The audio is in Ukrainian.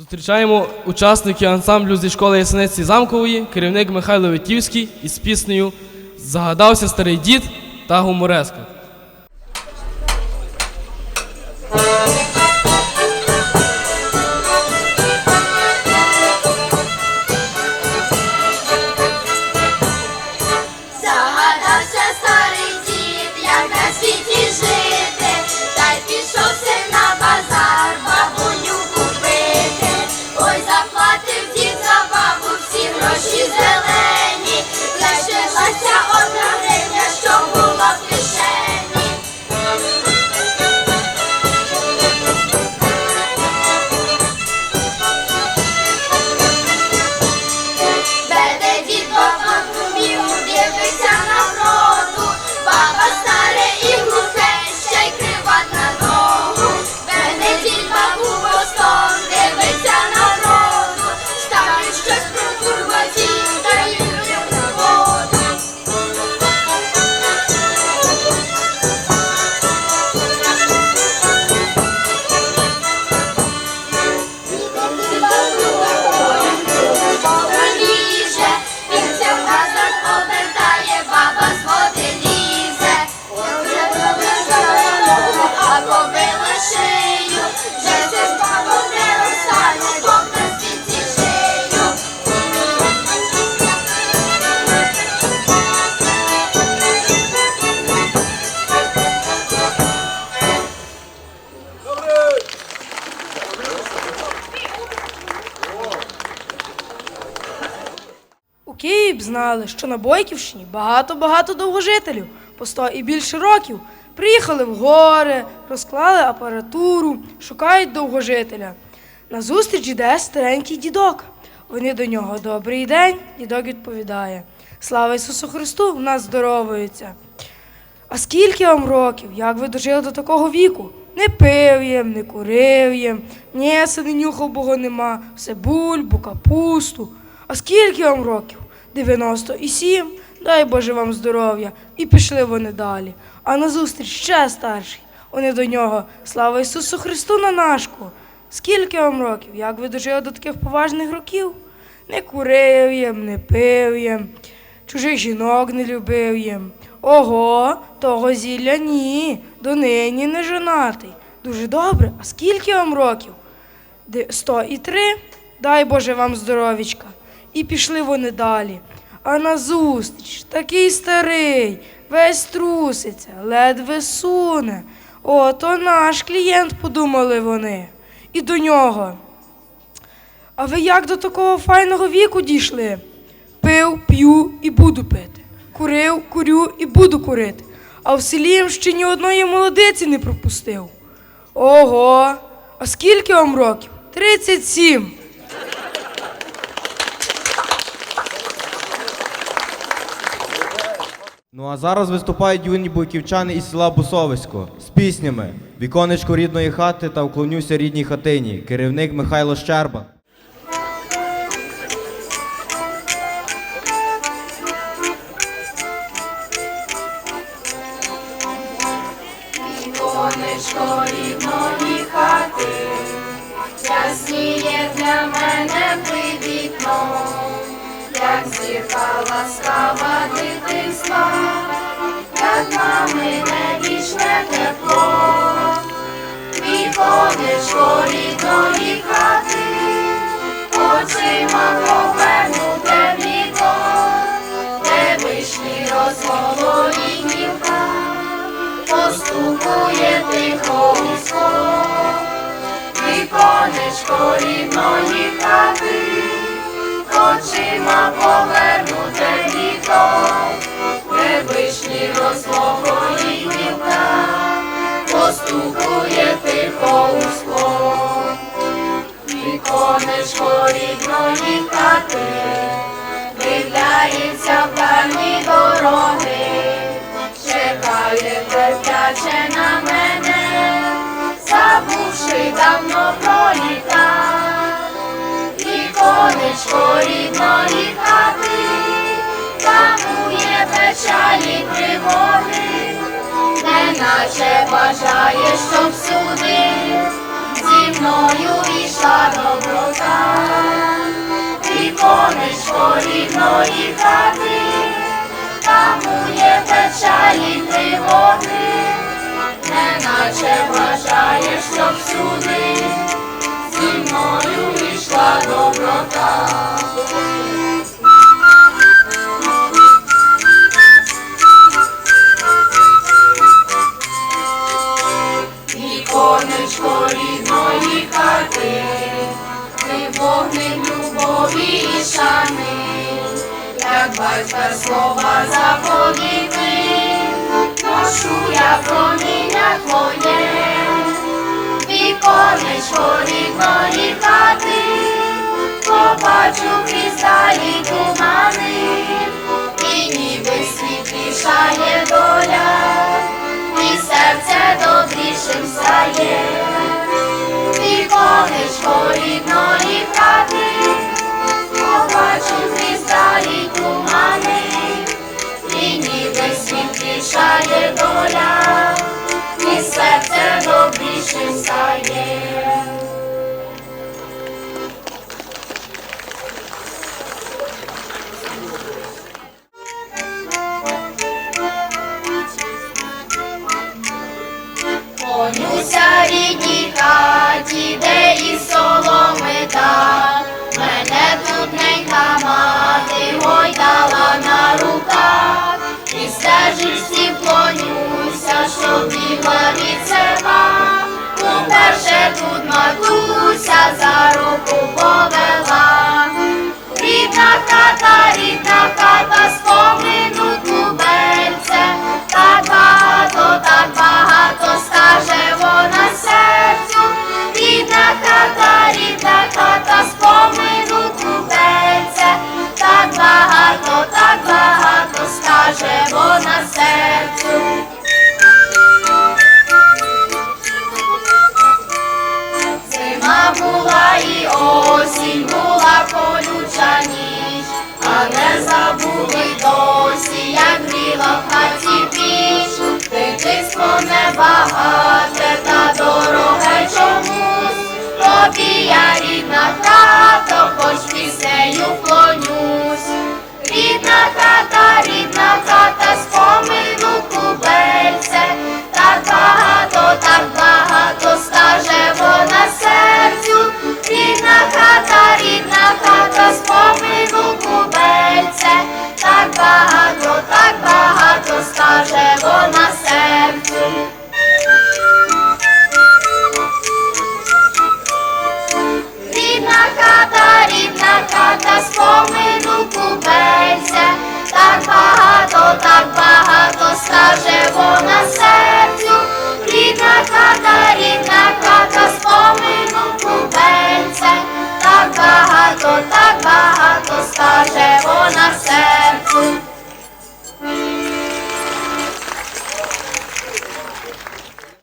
Зустрічаємо учасників ансамблю зі школи Ясениці Замкової, керівник Михайло Витівський із піснею Загадався старий дід та гумореска. Знали, що на Бойківщині багато-багато довгожителів по сто і більше років. Приїхали в гори, розклали апаратуру, шукають довгожителя. На зустріч іде старенький дідок. Вони до нього добрий день, дідок відповідає. Слава Ісусу Христу, в нас здоровується. А скільки вам років? Як ви дожили до такого віку? Не пив їм, не курив їм, м'яса не нюхав, бого нема, все бульбу, капусту. А скільки вам років? 97. Дай Боже вам здоров'я. І пішли вони далі. А назустріч ще старший. Вони до нього. Слава Ісусу Христу на нашку. Скільки вам років? Як ви дожили до таких поважних років? Не курив їм, не пив їм, чужих жінок не любив їм. Ого, того зілля ні, донині не жонатий. Дуже добре. А скільки вам років? Сто і три. Дай Боже вам здоровічка. І пішли вони далі. А назустріч такий старий, весь труситься, ледве суне. О, то наш клієнт, подумали вони. І до нього. А ви як до такого файного віку дійшли? Пив, п'ю і буду пити. Курив, курю і буду курити. А в селі їм ще ні одної молодиці не пропустив. Ого, а скільки вам років? 37. Ну а зараз виступають юні бойківчани із села Бусовисько з піснями Віконечко рідної хати та вклонюся рідній хатині. Керівник Михайло Щерба. Віконечко рідної хати, ясніє для мене як зірка ласкава дитинства, як мамине вічне тепло, віконечко рідної хати, очима повернуте в літо, де вишні розмолоді гілка постукує тихо у віконечко рідної хати, очима повернуте літо, де вишні розлогої гілка, постукує тихо у скло, віконечко рідної хати, дивляється в певні дороги. Чекає терпляче на мене, забувши давно про літа, тривоги, неначе бажає, щоб сюди, зі мною йшла доброта, віконечко рідної хати, там у тамує печалі тривоги, неначе бажає, щоб всюди зі мною йшла доброта. батька слова заповіти, ношу я проміння твоє, віконечко рідної хати, побачу крізь тумани, і ніби світлішає доля, і серце добрішим стає, віконечко рідної хати. Baba. заживо на серцю, рідна хата, рідна хата, спомину кубенця, так багато, так багато скаже вона серцю.